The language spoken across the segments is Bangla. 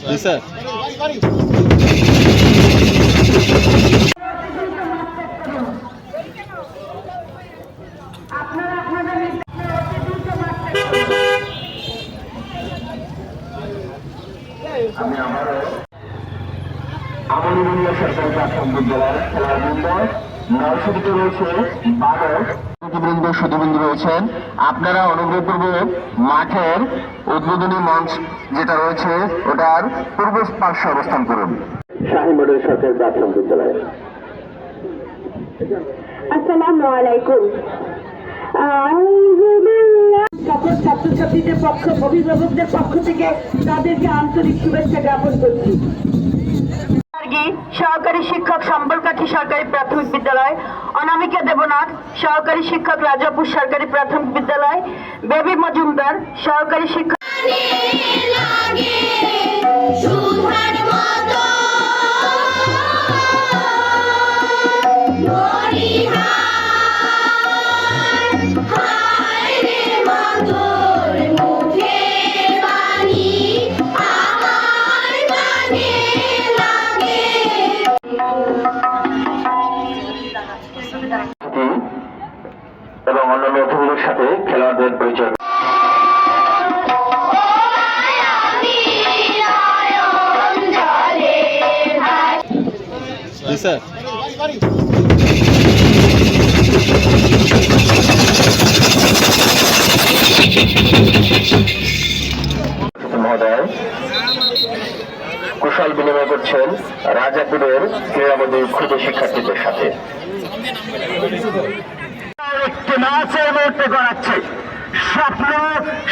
স্যার আমি আমারও আমলিগুলিয়া সরকারি প্রাথমিক বিদ্যালয়ের খেলাবৃন্দ নরসিটিতে রয়েছে সুদীবৃন্দ রয়েছেন। আপনারা অনুগ্রহপূর্বক মাঠের উদ্বোধনী মঞ্চ যেটা রয়েছে ওটার পূর্ব পার্শ্বে অবস্থান করুন। শাহী মডেল সরকারি প্রাথমিক বিদ্যালয় আসসালামু আলাইকুম। সকল ছাত্রছাত্রীদের পক্ষ অভিভাবকদের পক্ষ থেকে তাদেরকে আন্তরিক শুভেচ্ছা জ্ঞাপন করছি। সহকারী শিক্ষক সম্বলকাঠি সরকারি প্রাথমিক বিদ্যালয়, অনামিকা দেবনাথ, সহকারী শিক্ষক রাজাপুর সরকারি প্রাথমিক বিদ্যালয়, বেবি মজুমদার, সহকারী শিক্ষক অন্যান্য সাথে খেলোয়াড়দের পরিচয়। স্যার। মহোদয় কুশল বিনিময় করছেন রাজাপুরের ক্রীড়ামন্দির ক্ষুদ্র শিক্ষার্থীদের সাথে। একটি মাসের মুহূর্তে গড়াচ্ছে। স্বপ্ন,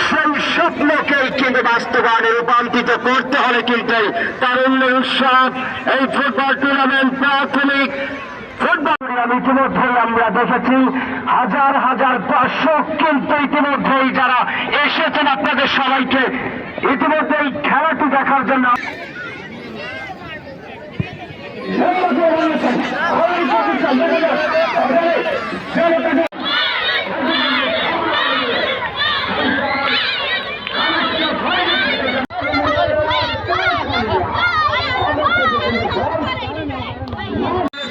সেই স্বপ্নকে কিন্তু বাস্তবায়নে রূপান্তরিত করতে হলে কিন্তু তারুণ্য উৎসব, এই ফুটবল টুর্নামেন্ট প্রাথমিক ফুটবল ইতিমধ্যেই আমরা দেখেছি। হাজার হাজার দর্শক কিন্তু ইতিমধ্যেই যারা এসেছেন আপনাদের সবাইকে, ইতিমধ্যেই খেলাটি দেখার জন্য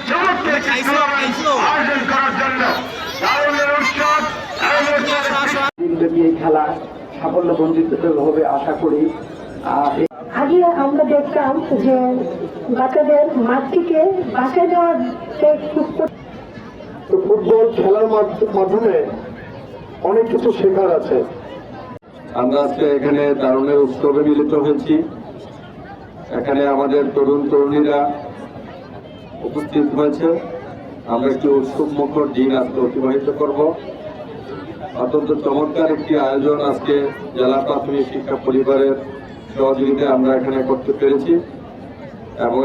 চমৎকার কিছু আয়োজন করার জন্য তারুণ্যের উৎসব এই উৎসবের দিনব্যাপী এই খেলা সাফল্য বঞ্চিত হবে আশা করি। আর আগে আমরা দেখতাম যে বাচ্চাদের মাঠ থেকে বাসায় যাওয়ার তো ফুটবল খেলার মাধ্যমে অনেক কিছু শেখার আছে। আমরা আজকে এখানে দারুণের উৎসবে মিলিত হয়েছি। এখানে আমাদের তরুণ তরুণীরা উপস্থিত হয়েছে। আমরা একটি উৎসব মুখর দিন আজকে অতিবাহিত করব। অত্যন্ত চমৎকার একটি আয়োজন আজকে জেলা প্রাথমিক শিক্ষা পরিবারের সহযোগিতায় আমরা এখানে করতে পেরেছি এবং